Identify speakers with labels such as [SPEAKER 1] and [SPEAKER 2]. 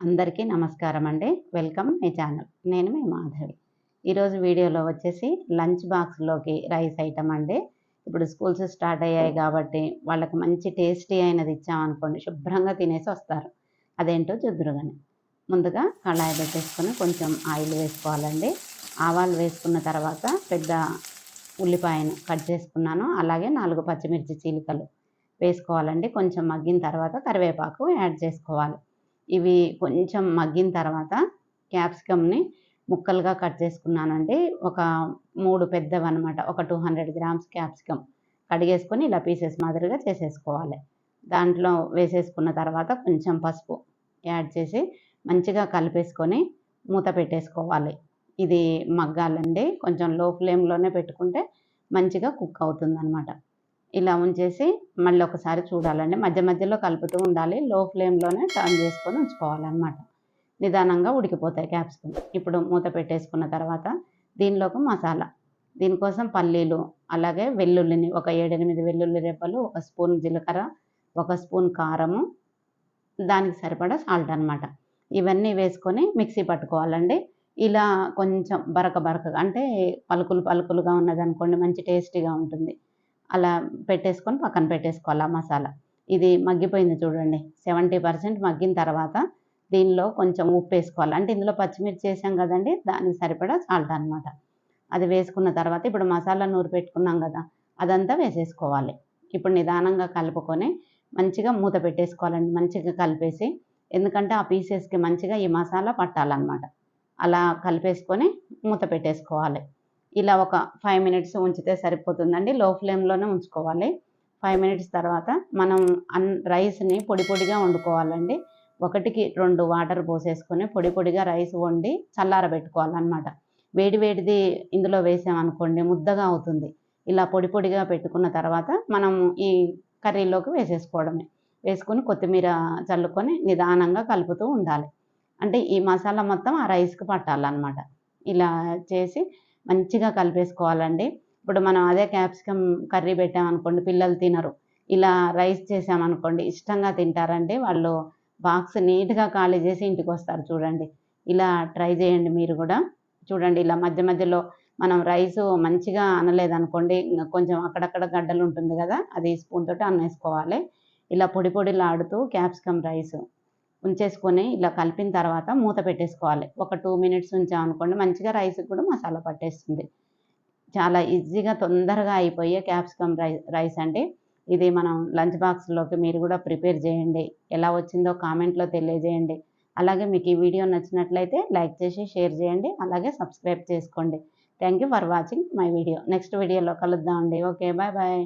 [SPEAKER 1] అందరికీ నమస్కారం అండి. Welcome my channel. నేను మీ మాధవి. ఈరోజు వీడియోలో వచ్చేసి లంచ్ బాక్స్లోకి రైస్ ఐటమ్ అండి. ఇప్పుడు స్కూల్స్ స్టార్ట్ అయ్యాయి కాబట్టి వాళ్ళకి మంచి టేస్టీ అయినది ఇచ్చామనుకోండి శుభ్రంగా తినేసి వస్తారు. అదేంటో చూద్దురుగానే ముందుగా కళాయి పెట్టేసుకొని కొంచెం ఆయిల్ వేసుకోవాలండి. ఆవాలు వేసుకున్న తర్వాత పెద్ద ఉల్లిపాయను కట్ చేసుకున్నాను. అలాగే నాలుగు పచ్చిమిర్చి చీలికలు వేసుకోవాలండి. కొంచెం మగ్గిన తర్వాత కరివేపాకు యాడ్ చేసుకోవాలి. ఇవి కొంచెం మగ్గిన తర్వాత క్యాప్సికమ్ని ముక్కలుగా కట్ చేసుకున్నానండి. ఒక మూడు పెద్దవి అనమాట ఒక టూ హండ్రెడ్ గ్రామ్స్ క్యాప్సికమ్ కడిగేసుకొని ఇలా పీసెస్ మాదిరిగా చేసేసుకోవాలి. దాంట్లో వేసేసుకున్న తర్వాత కొంచెం పసుపు యాడ్ చేసి మంచిగా కలిపేసుకొని మూత పెట్టేసుకోవాలి. ఇది మగ్గాలండి. కొంచెం లో ఫ్లేమ్లోనే పెట్టుకుంటే మంచిగా కుక్ అవుతుందనమాట ఇలా ఉంచేసి మళ్ళీ ఒకసారి చూడాలండి. మధ్య మధ్యలో కలుపుతూ ఉండాలి. లో ఫ్లేమ్లోనే టర్న్ చేసుకొని ఉంచుకోవాలన్నమాట. నిదానంగా ఉడికిపోతాయి క్యాప్సికమ్ ఇప్పుడు మూత పెట్టేసుకున్న తర్వాత దీనిలోకి మసాలా. దీనికోసం పల్లీలు అలాగే వెల్లుల్లిని ఒక ఏడెనిమిది వెల్లుల్లి రెబ్బలు ఒక స్పూన్ జీలకర్ర ఒక స్పూన్ కారము దానికి సరిపడా సాల్ట్ అనమాట ఇవన్నీ వేసుకొని మిక్సీ పట్టుకోవాలండి. ఇలా కొంచెం బరక బరకగా అంటే పలుకులు పలుకులుగా ఉన్నదనుకోండి మంచి టేస్టీగా ఉంటుంది. అలా పెట్టేసుకొని పక్కన పెట్టేసుకోవాలి ఆ మసాలా. ఇది మగ్గిపోయింది చూడండి. సెవెంటీ పర్సెంట్ మగ్గిన తర్వాత దీనిలో కొంచెం ఉప్పు వేసుకోవాలి. అంటే ఇందులో పచ్చిమిర్చి వేసాం కదండి దానికి సరిపడా సాల్ట్ అనమాట అది వేసుకున్న తర్వాత ఇప్పుడు మసాలా నూరు పెట్టుకున్నాం కదా అదంతా వేసేసుకోవాలి. ఇప్పుడు నిదానంగా కలుపుకొని మంచిగా మూత పెట్టేసుకోవాలండి మంచిగా కలిపేసి. ఎందుకంటే ఆ పీసెస్కి మంచిగా ఈ మసాలా పట్టాలన్నమాట. అలా కలిపేసుకొని మూత పెట్టేసుకోవాలి. ఇలా ఒక ఫైవ్ మినిట్స్ ఉంచితే సరిపోతుందండి. లో ఫ్లేమ్లోనే ఉంచుకోవాలి. ఫైవ్ మినిట్స్ తర్వాత మనం అన్ రైస్ని పొడి పొడిగా వండుకోవాలండి. ఒకటికి రెండు వాటర్ పోసేసుకొని పొడి పొడిగా రైస్ వండి చల్లారబెట్టుకోవాలన్నమాట. వేడి వేడిది ఇందులో వేసామనుకోండి ముద్దగా అవుతుంది. ఇలా పొడి పొడిగా పెట్టుకున్న తర్వాత మనం ఈ కర్రీలోకి వేసేసుకోవడమే. వేసుకొని కొత్తిమీర చల్లుకొని నిదానంగా కలుపుతూ ఉండాలి. అంటే ఈ మసాలా మొత్తం ఆ రైస్కి పట్టాలన్నమాట. ఇలా చేసి మంచిగా కలిపేసుకోవాలండి. ఇప్పుడు మనం అదే క్యాప్సికమ్ కర్రీ పెట్టామనుకోండి పిల్లలు తినరు. ఇలా రైస్ చేసామనుకోండి ఇష్టంగా తింటారండి. వాళ్ళు బాక్స్ నీట్గా ఖాళీ చేసి ఇంటికి వస్తారు చూడండి. ఇలా ట్రై చేయండి మీరు కూడా. చూడండి ఇలా మధ్య మధ్యలో మనం రైస్ మంచిగా అనలేదనుకోండి కొంచెం అక్కడక్కడ గడ్డలు ఉంటుంది కదా అది స్పూన్ తోటి అన్నేసుకోవాలి. ఇలా పొడి పొడిలాడుతూ క్యాప్సికమ్ రైస్. ఉంచేసుకొని ఇలా కలిపిన తర్వాత మూత పెట్టేసుకోవాలి. ఒక టూ మినిట్స్ ఉంచామనుకోండి మంచిగా రైస్ కూడా మసాలా పట్టేస్తుంది. చాలా ఈజీగా తొందరగా అయిపోయే క్యాప్సికమ్ రైస్ రైస్ అండి. ఇది మనం లంచ్ బాక్స్లోకి మీరు కూడా ప్రిపేర్ చేయండి. ఎలా వచ్చిందో కామెంట్లో తెలియజేయండి. అలాగే మీకు ఈ వీడియో నచ్చినట్లయితే లైక్ చేసి షేర్ చేయండి. అలాగే సబ్స్క్రైబ్ చేసుకోండి. Thank you for watching my video. Next వీడియోలో కలుద్దామండి ఓకే బాయ్ బాయ్.